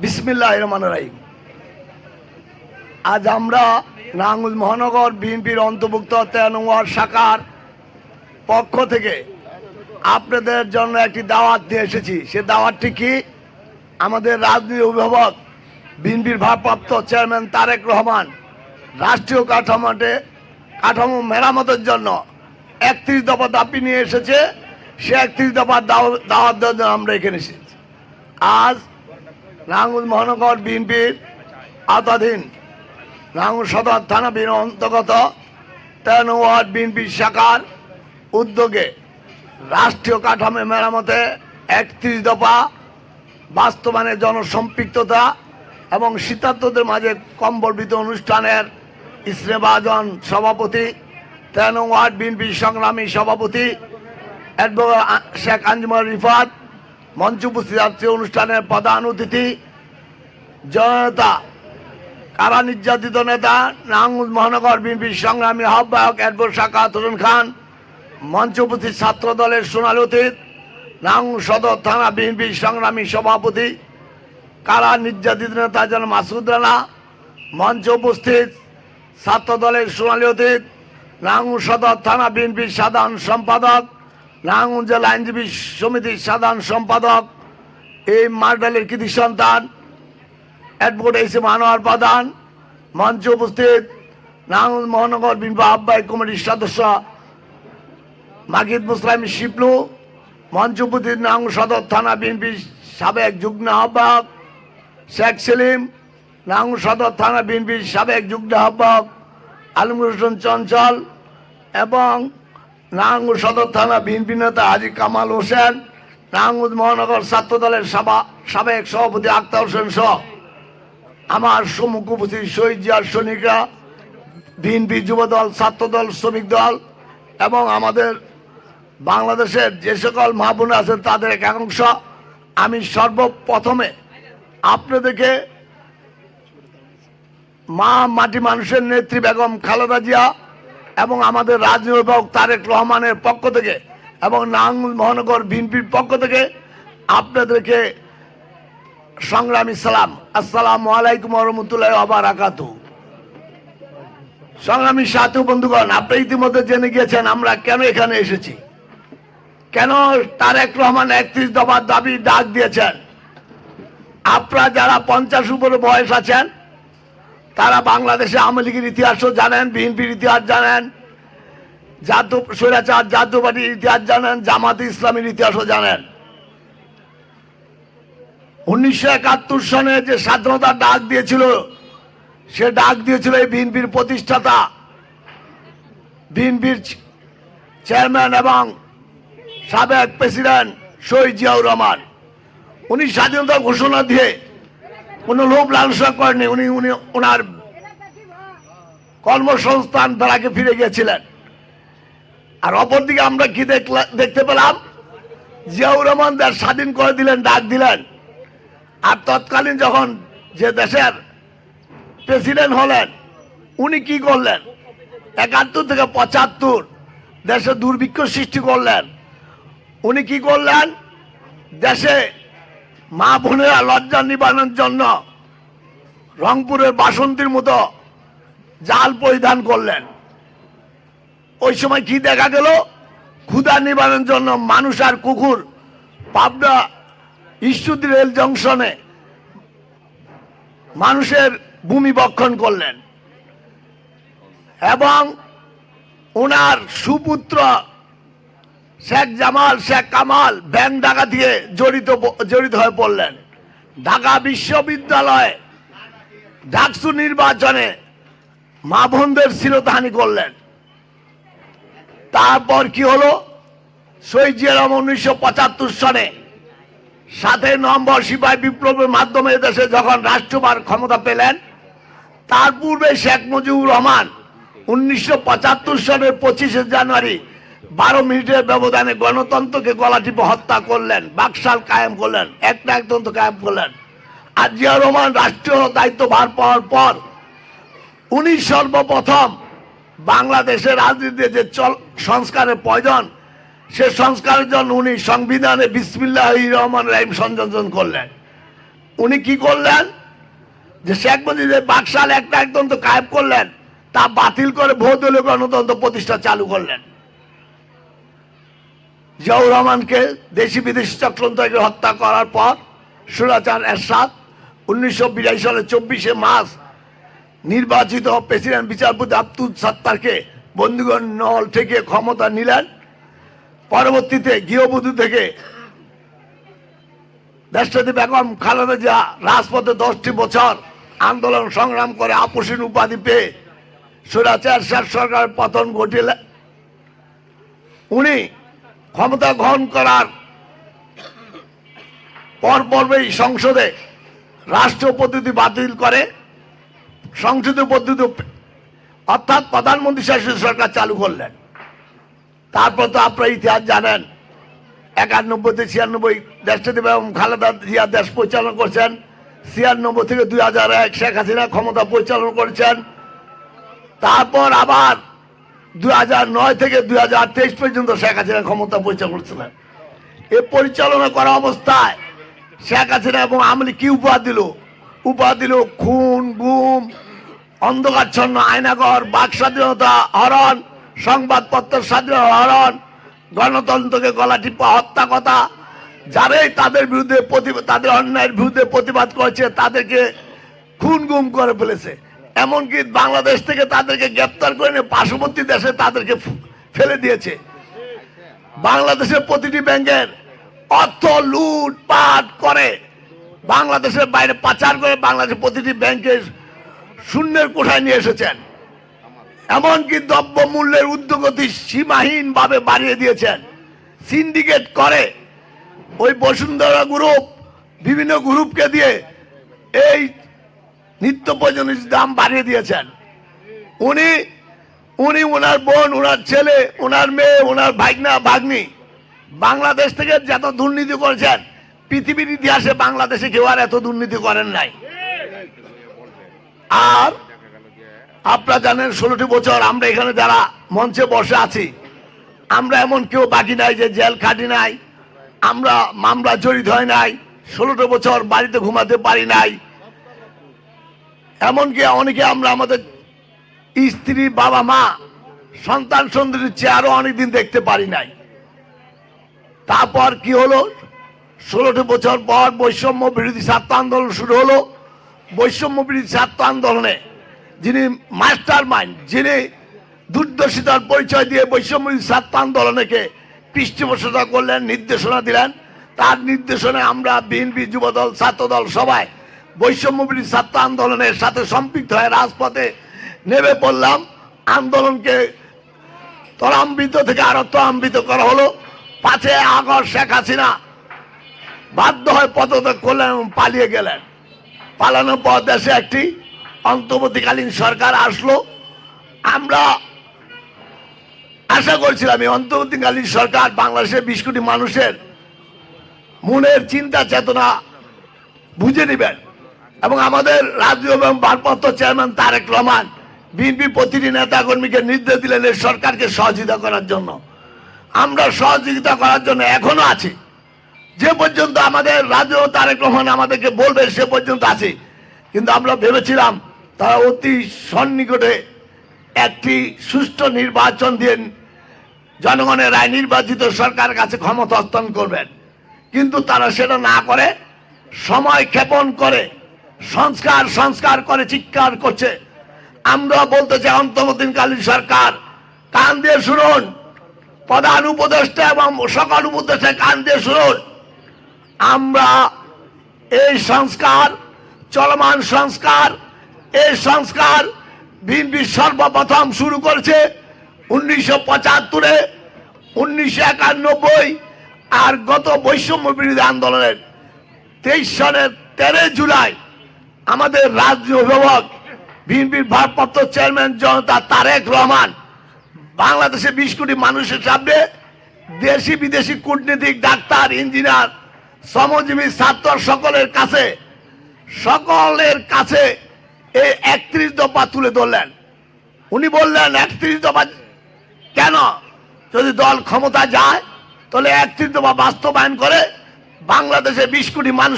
বিসমিল্লাহ রহমান রাহিম আজ আমরা নাঙ্গুল মহানগর বিএনপির অন্তর্ভুক্ত তেরো শাখার পক্ষ থেকে আপনাদের জন্য একটি দাওয়াত নিয়ে এসেছি। সে দাওয়াতটি কি? আমাদের রাজনীতি অভিভাবক, বিএনপির ভারপ্রাপ্ত চেয়ারম্যান তারেক রহমান রাষ্ট্রীয় কাঠামোতে কাঠামো মেরামতের জন্য একত্রিশ দফা দাবি নিয়ে এসেছে। সে একত্রিশ দফা দাও- দাওয়াত দেওয়ার জন্য আমরা এখানে এসেছি। আজ নাঙ্গুল মহানগর বিএনপির আওতাধীন নাঙ্গুল সদর থানা বিন অন্তর্গত তেরো ওয়ার্ড বিএনপি শাখার উদ্যোগে রাষ্ট্রীয় কাঠামো মেরামতে একত্রিশ দফা বাস্তবায়নে জনসম্পৃক্ততা এবং শীতার্থদের মাঝে কম্বলবিত অনুষ্ঠানের ইসরেবাজন সভাপতি, তেরো ওয়ার্ড বিএনপি সংগ্রামী সভাপতি অ্যাডভোকেট শেখ আঞ্জুমান রিফাত মঞ্চ উপস্থিত আছে অনুষ্ঠানের প্রধান অতিথি জনতা, কারা নির্যাতিত নেতা, নাঙ্গুল মহানগর বিএনপির সংগ্রামী আহ্বায়ক অ্যাডভোকেট শাকাত হোসেন খান, মঞ্চ উপস্থিত ছাত্র দলের সোনালী অতীত, নাঙ্গুল সদর থানা বিএনপির সংগ্রামী সভাপতি, কারা নির্যাতিত নেতা যেন মাসুদ রানা, মঞ্চ উপস্থিত ছাত্র দলের সোনালী অতীত, নাঙ্গুল সদর থানা বিএনপির সাধারণ সম্পাদক নাঙ্গুল জেলা আইনজীবী সমিতির সাধারণ সম্পাদক, এই মার্ডালের কৃতি সন্তান, অ্যাডভোকেট এসে মানোয়ার প্রধান, মঞ্চে উপস্থিত নাঙ্গুল মহানগর বিনবা আহ্বায়ক কমিটির সদস্য মাকিদ মুসলাম শিপলু, মঞ্চ উপস্থিত নাঙ্গুল সদর থানা বিএনপির সাবেক যুগ্ম আহ্বায়ক শেখ সেলিম নাঙ্গুল সদর থানা বিএনপির সাবেক যুগ্ম আহ্বায়ক আলমুর হোসেন চঞ্চল এবং নাঙ্গুল সদর থানা বিএনপি নেতা হাজি কামাল হোসেন নাঙ্গুল মহানগর ছাত্র দলের সভা সাবেক সভাপতি আক্তার হোসেন সহ আমার সম্মুখ উপস্থিত শহীদ জিয়ার সৈনিকরা, বিএনপি যুবদল ছাত্রদল শ্রমিক দল এবং আমাদের বাংলাদেশের যে সকল মা বোন আছেন তাদের একাংশ। আমি সর্বপ্রথমে আপনাদেরকে মা মাটি মানুষের নেত্রী বেগম খালেদা জিয়া এবং আমাদের রাজনীতি তারেক রহমানের পক্ষ থেকে এবং নাঙ্গুল মহানগর বিএনপির পক্ষ থেকে আপনাদেরকে সংগ্রামী সালাম। আসসালামু আলাইকুম রহমতুল্লাহ আবারাকাতু সংগ্রামী সাথী বন্ধুগণ, আপনি ইতিমধ্যে জেনে গিয়েছেন আমরা কেন এখানে এসেছি। কেন তারেক রহমান একত্রিশ দফার দাবি ডাক দিয়েছেন? আপনারা যারা পঞ্চাশ উপরে বয়স আছেন তারা বাংলাদেশে আওয়ামী লীগের ইতিহাসও জানেন, বিএনপির ইতিহাস জানেন জাতীয় স্বৈরাচার পার্টির ইতিহাস জানেন, জামাত ইসলামের ইতিহাসও জানেন। উনিশশো একাত্তর সনে যে স্বাধীনতার ডাক দিয়েছিল, সে ডাক দিয়েছিল এই বিএনপির প্রতিষ্ঠাতা, বিএনপির চেয়ারম্যান এবং সাবেক প্রেসিডেন্ট শহীদ জিয়াউর রহমান। উনি স্বাধীনতা ঘোষণা দিয়ে কোনো লোভ লালসা করেনি উনি উনি ওনার কর্মসংস্থান তারাকে ফিরে গিয়েছিলেন। আর অপরদিকে আমরা কি দেখতে পেলাম? জিয়াউর রহমান দেশ স্বাধীন করে দিলেন, ডাক দিলেন। আর তৎকালীন যখন যে দেশের প্রেসিডেন্ট হলেন, উনি কি করলেন? একাত্তর থেকে পঁচাত্তর দেশে দুর্ভিক্ষ সৃষ্টি করলেন। উনি কি করলেন? দেশে মা বোনেরা লজ্জা নিবারণের জন্য রংপুরের বাসন্তীর মতো জাল পরিধান করলেন। ওই সময় কি দেখা গেল? ক্ষুধা নিবারণের জন্য মানুষ আর কুকুর পাবনা ইস্যুদি রেল জংশনে মানুষের ভূমি বক্ষণ করলেন। এবং ওনার সুপুত্র শেখ জামাল, শেখ কামাল ব্যাংক ডাকা দিয়ে জড়িত জড়িত হয়ে পড়লেন। ঢাকা বিশ্ববিদ্যালয়ে ডাকসু নির্বাচনে মা বোনদের শিরোধানি করলেন। তারপর কি হলো? শহীদ উনিশশো পঁচাত্তর সনে সাতই নভেম্বর সিপাহী বিপ্লবের মাধ্যমে দেশে যখন রাষ্ট্রবার ক্ষমতা পেলেন, তার পূর্বে শেখ মুজিবুর রহমান উনিশশো পঁচাত্তর সনের পঁচিশে জানুয়ারি বারো মিনিটের ব্যবধানে গণতন্ত্রকে গলা টিপে হত্যা করলেন, বাকশাল কায়েম করলেন একটা একতন্ত্র কায়েম করলেন। আর জিয়া রহমান রাষ্ট্রীয় দায়িত্ব ভার পাওয়ার পর উনি সর্বপ্রথম বাংলাদেশের রাজনীতিতে যে চল, সংস্কারের প্রয়োজন, সে সংস্কারের জন্য উনি সংবিধানে বিসমিল্লাহ রহমান রাহিম সংযোজন করলেন। উনি কি করলেন? যে শেখ মুজিবের বাকশাল একটা একদম তো কায়েব করলেন, তা বাতিল করে বহুদলীয় গণতন্ত্র প্রতিষ্ঠা চালু করলেন। জিয়াউর রহমানকে দেশি বিদেশি চক্রান্তকে হত্যা করার পর সুরাচার এরশাদ উনিশশো বিরাশি সালের চব্বিশে মার্চ নির্বাচিত প্রেসিডেন্ট বিচারপতি আব্দুল সাত্তারকে বন্ধুগণ নল থেকে ক্ষমতা নিলেন। পরবর্তীতে গৃহবধূ থেকে দেশটাতে বেগম খালেদা জিয়া রাজপথে দশটি বছর আন্দোলন সংগ্রাম করে আপোষীন উপাধি পেয়ে সুরাচার শেখ সরকারের পতন ঘটিলেন উনি ক্ষমতা গ্রহণ করার পর পর্বেই সংসদে রাষ্ট্র পদ্ধতি বাতিল করে, সংসদীয় পদ্ধতি অর্থাৎ প্রধানমন্ত্রী শাসিত সরকার চালু করলেন। তারপর তো আপনারা ইতিহাস জানেন, একানব্বই থেকে ছিয়ানব্বই দেশটাতে এবং খালেদা জিয়া দেশ পরিচালনা করছেন, ছিয়ানব্বই থেকে দুই হাজার এক শেখ হাসিনা ক্ষমতা পরিচালনা করেছেন। তারপর আবার দুই নয় থেকে তেইশ পর্যন্ত শেখ হাসিনা ক্ষমতা পরিচালনা করছিলেন। এ পরিচালনা করা অবস্থায় শেখ হাসিনা এবং আমলি কি উপহার দিল? উপহার দিল খুন, গুম, অন্ধকারচ্ছন্ন আয়নাগর বাক স্বাধীনতা হরণ, সংবাদপত্রের স্বাধীনতা হরণ, গণতন্ত্রকে গলা টিপা হত্যা কথা। যারাই তাদের বিরুদ্ধে তাদের অন্যায়ের বিরুদ্ধে প্রতিবাদ করেছে, তাদেরকে খুন, গুম করে ফেলেছে। এমনকি বাংলাদেশ থেকে তাদেরকে গ্রেপ্তার করে নিয়ে পার্শ্ববর্তী দেশে তাদেরকে ফেলে দিয়েছে। বাংলাদেশের প্রতিটি ব্যাংকের অর্থ লুটপাট করে। বাংলাদেশের বাইরে পাচার করে বাংলাদেশের প্রতিটি ব্যাংকের শূন্যের কোঠায় নিয়ে এসেছেন। এমনকি দ্রব্য মূল্যের উদ্যোগতি সীমাহীন ভাবে বাড়িয়ে দিয়েছেন। সিন্ডিকেট করে ওই বসুন্ধরা গ্রুপ, বিভিন্ন গ্রুপকে দিয়ে এই নিত্য প্রয়োজনীয় দাম বাড়িয়ে দিয়েছেন। উনি উনি ওনার বোন, ওনার ছেলে, ওনার মেয়ে, ওনার ভাগনা ভাগ্নি। বাংলাদেশ থেকে যত দুর্নীতি করেছেন, পৃথিবীর ইতিহাসে বাংলাদেশে কেউ আর এত দুর্নীতি করেন নাই। আর আপনারা জানেন, ষোলোটি বছর আমরা এখানে যারা মঞ্চে বসে আছি, আমরা এমন কেউ বাকি নাই যে জেল খাটি নাই, আমরা মামলা জড়িত হয় নাই, ষোলোটো বছর বাড়িতে ঘুমাতে পারি নাই এমনকি অনেকে আমরা আমাদের স্ত্রী, বাবা, মা, সন্তান সন্তানের চেয়ারও অনেকদিন দেখতে পারি নাই। তারপর কি হলো? ষোলোটি বছর পর বৈষম্য বিরোধী ছাত্র আন্দোলন শুরু হলো। বৈষম্য বিরোধী ছাত্র আন্দোলনে যিনি মাস্টার মাইন্ড, যিনি দুর্দর্শিতার পরিচয় দিয়ে বৈষম্য ছাত্র আন্দোলনকে পৃষ্ঠপোষকতা করলেন, নির্দেশনা দিলেন, তার নির্দেশনে আমরা বিএনপি, যুবদল, ছাত্রদল সবাই বৈষম্য বিরোধী ছাত্র আন্দোলনের সাথে সম্পৃক্ত হয়ে রাজপথে নেমে পড়লাম। আন্দোলনকে ত্বরান্বিত থেকে আরও ত্বরান্বিত করা হলো। পাঁচে আগস্ট শেখ হাসিনা বাধ্য হয়ে পদত্যাগ করলেন এবং পালিয়ে গেলেন। পালানোর পর দেশে একটি অন্তর্বর্তীকালীন সরকার আসলো। আমরা আশা করছিলাম এই অন্তর্বর্তীকালীন সরকার বাংলাদেশের বিশ কোটি মানুষের মনের চিন্তা চেতনা বুঝে নেবেন। এবং আমাদের রাজ্য এবং ভারপ্রাপ্ত চেয়ারম্যান তারেক রহমান বিএনপি প্রতিটি নেতা কর্মীকে নির্দেশ দিলেন এই সরকারকে সহযোগিতা করার জন্য। আমরা সহযোগিতা করার জন্য এখনও আছি। যে পর্যন্ত আমাদের রাজ্য তারেক রহমান আমাদেরকে বলবে সে পর্যন্ত আছি। কিন্তু আমরা ভেবেছিলাম তারা অতি সন্নিকটে একটি সুষ্ঠু নির্বাচন দিয়ে জনগণের রায় নির্বাচিত সরকারের কাছে ক্ষমতা হস্তান্তর করবেন। কিন্তু তারা সেটা না করে সময় ক্ষেপণ করে সংস্কার সংস্কার করে, চিৎকার করছে। আমরা বলতে চাই অন্তর্বর্তীকালীন সরকার, কান দিয়ে শুনুন। প্রধান উপদেষ্টা এবং সকল উপদেষ্টা কান দিয়ে শুনুন। আমরা এই সংস্কার, চলমান সংস্কার, এই সংস্কার বিএনপি সর্বপ্রথম শুরু করেছে উনিশশো পঁচাত্তরে, উনিশশো একানব্বই আর গত বৈষম্য বিরোধী আন্দোলনের তেইশ সালের তেরোই জুলাই। আমাদের রাজ্য অভিভাবক, বিএনপির ভারপ্রাপ্ত চেয়ারম্যান জনতা তারেক রহমান, বাংলাদেশে বিশ কোটি মানুষের সামনে দেশি বিদেশি কূটনীতিক ডাক্তার, ইঞ্জিনিয়ার, শ্রমজীবী, ছাত্র সকলের কাছে সকলের কাছে এই একত্রিশ দফা তুলে ধরলেন। উনি বললেন, একত্রিশ দফা কেন? যদি দল ক্ষমতা যায়, তাহলে একত্রিশ দফা বাস্তবায়ন করে বাংলাদেশে বিশ কোটি মানুষের